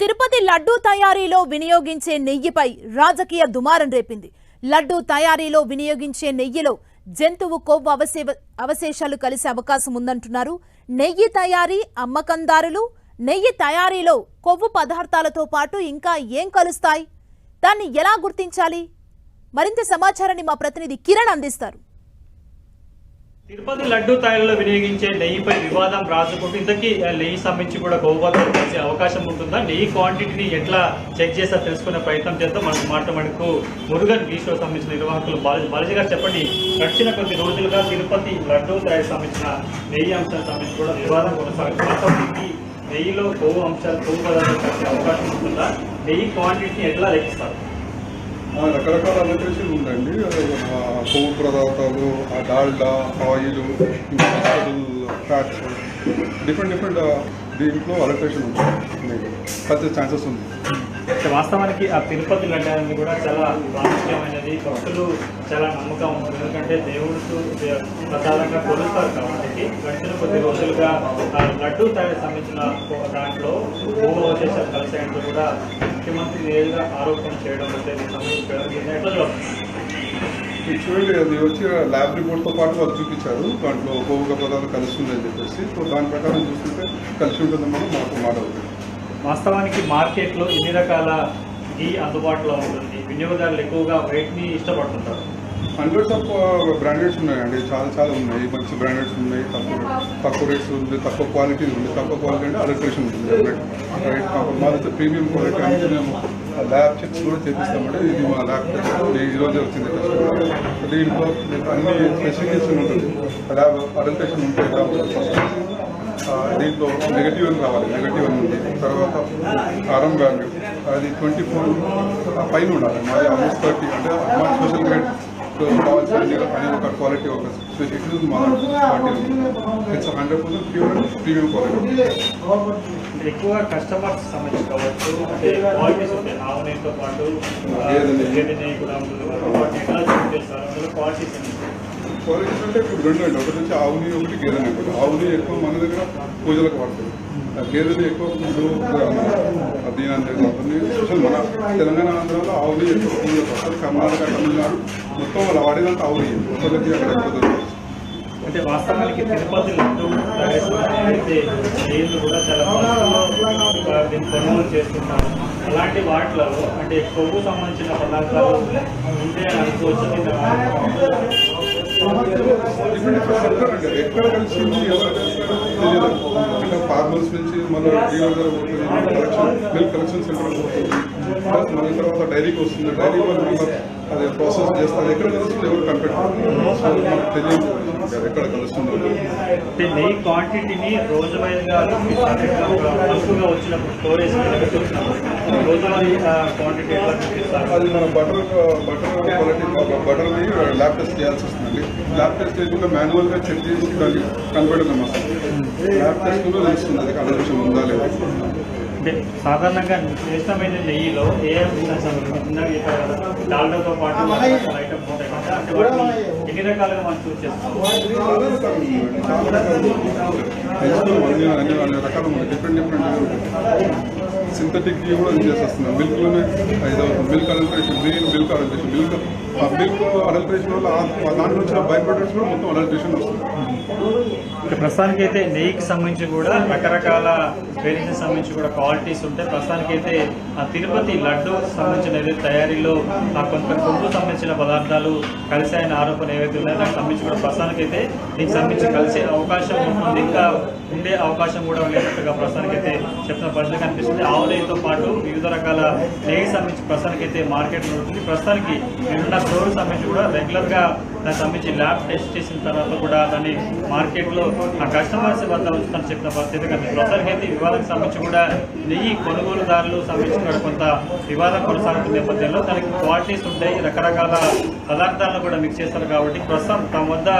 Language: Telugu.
తిరుపతి లడ్డూ తయారీలో వినియోగించే నెయ్యిపై రాజకీయ దుమారం రేపింది. లడ్డూ తయారీలో వినియోగించే నెయ్యిలో జంతువు కొవ్వు అవశే అవశేషాలు కలిసే అవకాశం ఉందంటున్నారు. నెయ్యి తయారీ అమ్మకందారులు నెయ్యి తయారీలో కొవ్వు పదార్థాలతో పాటు ఇంకా ఏం కలుస్తాయి? దాన్ని ఎలా గుర్తించాలి? మరింత సమాచారాన్ని మా ప్రతినిధి కిరణ్ అందిస్తారు. తిరుపతి లడ్డు తయారీలో వినియోగించే నెయ్యిపై వివాదం రాజుకుంటూ ఇంతకీ నెయ్యి సంబంధించి కూడా గోవాదం వచ్చే అవకాశం ఉంటుందా? నెయ్యి క్వాంటిటీని ఎట్లా చెక్ చేస్తా తెలుసుకునే ప్రయత్నం చేద్దాం. మనకు మాట మనకు మురుగన్ బీ సంబంధించిన నిర్వాహకులు బాలజీ బాలజీ గారు చెప్పండి. గడిచిన కొద్ది రోజులుగా తిరుపతి లడ్డు తయారీ సంబంధించిన నెయ్యి అంశాలకు సంబంధించి కూడా వివాదం కొనసాగుతుంది. నెయ్యిలో కొవ్వు అంశాలు కొవ్వు పదార్థాలు కలిసే అవకాశం ఉంటుందా? నెయ్యి క్వాంటిటీని ఎట్లా లెక్కిస్తారు? రకరకాల అలంకరేషన్ ఉందండి. కొవ్వు పదార్థాలు ఆ Dalda oil vegetable fats different different దీంట్లో అలంకరేషన్ ఉంటుంది కలిసే ఛాన్సెస్ ఉంది. అంటే వాస్తవానికి ఆ తిరుపతి లడ్డు కూడా చాలా ప్రాముఖ్యమైనది. భక్తులు చాలా నమ్మకం ఉంటుంది ఎందుకంటే దేవుడితో ప్రధానంగా ప్రసాదంగా కొలుస్తారు కాబట్టి గడిచిన కొద్ది రోజులుగా ఆ లడ్డు తయారు సంబంధించిన దాంట్లో దాంట్లో భూమవశేషాలు కలిసాయంటూ కూడా ముఖ్యమంత్రి నేరుగా ఆరోపణ చేయడం? ఇది చూడండి అది వచ్చి ల్యాబ్ రిపోర్ట్తో పాటు వాళ్ళు చూపించారు. దాంట్లో కొవ్వు పదార్థాలు కలుస్తుంది అని చెప్పేసి. సో దాని ప్రకారం చూస్తుంటే కలిసి ఉంటుందని మనం మాకు మాట అవుతుంది వాస్తవానికి మార్కెట్లో ఎన్ని రకాల ఘీ అందుబాటులో ఉంటుంది? వినియోగదారులు ఎక్కువగా వెయిట్ని ఇష్టపడుతుంటారు. హండ్రెడ్స్ ఆఫ్ బ్రాండెడ్స్ ఉన్నాయండి. చాలా చాలా ఉన్నాయి. మంచి బ్రాండెడ్స్ ఉన్నాయి. తక్కువ తక్కువ రేట్స్ ఉంది తక్కువ క్వాలిటీ ఉంది. తక్కువ క్వాలిటీ అంటే అలక్ట్రేషన్ ఉంటుంది. రైట్ మాది ప్రీమియం క్వాలిటీ అనేది మేము ల్యాబ్ చెక్స్ కూడా చేపిస్తామంటే ఇది మా ల్యాబ్ ఈ రోజు వచ్చింది. దీంట్లో అన్ని స్పెసిఫికేషన్ ఉంటుంది. ల్యాబ్ అడల్ట్రేషన్ ఉంటే దీంట్లో నెగటివ్ అని రావాలి. నెగటివ్ అని ఉంది తర్వాత ఆరం వాల్యూ అది ట్వంటీ ఫోర్ పైన ఉండాలి. మాది ఆల్మోస్ట్ థర్టీ అంటే మా స్పెషల్ గ్రేడ్ కావాల్సిన అనే ఒక క్వాలిటీ ఒక స్పెసిఫిక్ మా quality it's hundred percent pure and premium quality ఎక్కువగా కస్టమర్స్ సంబంధించి కావచ్చు అంటే క్వాలిటీస్ ఉంటాయి. పాటు కూడా ఉంటుంది. వాటిని చేస్తారు అందులో క్వాలిటీస్? క్వాలిటీస్ అంటే ఇప్పుడు రెండు అండి. ఒకటి వచ్చి ఆవుని ఒకటి గేదెని ఒకటి ఆవుని ఎక్కువ మన దగ్గర పూజలకు వాడతారు. ఆ గేదెని ఎక్కువ ఇప్పుడు దీని స్పెషల్ మన తెలంగాణ ఆంధ్రాలో ఆవుని ఎక్కువ కర్ణాటక తమిళనాడు మొత్తం వాళ్ళు వాడేదంతా ఆవుని ఒకరికి అక్కడ అంటే వాస్తవానికి తిరుపతి లడ్డు అయితే కూడా చాలా కొనుగోలు అలాంటి వాటిలో అంటే కొవ్వు సంబంధించిన పదార్థాలు ఉంటే అనుకోవచ్చు ఎక్కడ కలిసింది ఎవరు ఫార్మర్స్ నుంచి మన డీలర్ దగ్గర పోతుంది కలెక్షన్ మిల్క్ కలెక్షన్ సెంటర్ పోతుంది ప్లస్ మన తర్వాత డైరీకి వస్తుంది డైరీ వాళ్ళు మళ్ళీ అది ప్రాసెస్ చేస్తారు. ఎక్కడ కలుస్తుంది? ఎవరు కనిపెట్టారు. సో మనకు తెలియదు. ఎక్కడ కలుస్తుందో నెయ్యి క్వాంటిటీని రోజు వైజ్గా వచ్చినప్పుడు స్టోరేజ్ వచ్చినప్పుడు అది మన బటర్ బటర్ క్వాలిటీ బటర్ని ల్యాబ్ టెస్ట్ చేయాల్సి వస్తుందండి ల్యాబ్ టెస్ట్ చేయకుండా మాన్యువల్గా చెక్ చేసి దాన్ని కనబెడతాం అసలు ల్యాబ్ టెస్ట్లో తెలుస్తుంది అది కలెక్షన్ ఉందా లేదా అంటే సాధారణంగా శ్రేష్టమైన నెయ్యిలో ఏ డాల్డాతో పాటు ఐటమ్స్ ఉంటాయి కదా అంటే వాటిని ఎన్ని రకాలుగా మనం చూస్ చేస్తాం రకాలు డిఫరెంట్ డిఫరెంట్ సింథటిక్ కూడా చేసేస్తున్నాం. మిల్క్లోనే ఐదు milk adulteration main milk adulteration milk ఆ మిల్క్ అడల్ట్రేషన్ వల్ల దాని నుంచి బై ప్రొడక్ట్స్ కూడా మొత్తం అడల్ట్రేషన్ వస్తుంది. ప్రస్తుతానికి అయితే నెయ్యికి సంబంధించి కూడా రకరకాల వేరియేషన్ సంబంధించి కూడా క్వాలిటీస్ ఉంటాయి. ప్రస్తుతానికి అయితే ఆ తిరుపతి లడ్డు సంబంధించిన ఏదైతే తయారీలో ఆ కొంత కొమ్ము సంబంధించిన పదార్థాలు కలిసాయని ఆరోపణ ఏవైతే ఉన్నాయో దానికి సంబంధించి కూడా ప్రస్తుతానికి అయితే దీనికి సంబంధించి కలిసే అవకాశం ఉంటుంది. ఇంకా ఉండే అవకాశం కూడా ఉండేటట్టుగా ప్రస్తుతానికి అయితే చెప్తున్న పరిస్థితి కనిపిస్తుంది. ఆవు పాటు వివిధ రకాల నెయ్యి సంబంధించి ప్రస్తుతానికి అయితే మార్కెట్లో ఉంటుంది ప్రస్తుతానికి నిన్న స్టోర్ సంబంధించి కూడా రెగ్యులర్గా దానికి సంబంధించి ల్యాబ్ టెస్ట్ చేసిన తర్వాత కూడా దాన్ని మార్కెట్లో ఆ కస్టమర్స్ వద్ద ఉంచుతాను చెప్పిన పరిస్థితి కానీ ప్రస్తుతానికి అయితే వివాదానికి సంబంధించి కూడా నెయ్యి కొనుగోలుదారులు సంబంధించి కూడా కొంత వివాదం కొనసాగుతున్న నేపథ్యంలో దానికి క్వాలిటీస్ ఉంటాయి. రకరకాల పదార్థాలను కూడా మిక్స్ చేస్తారు కాబట్టి ప్రస్తుతం తమ వద్ద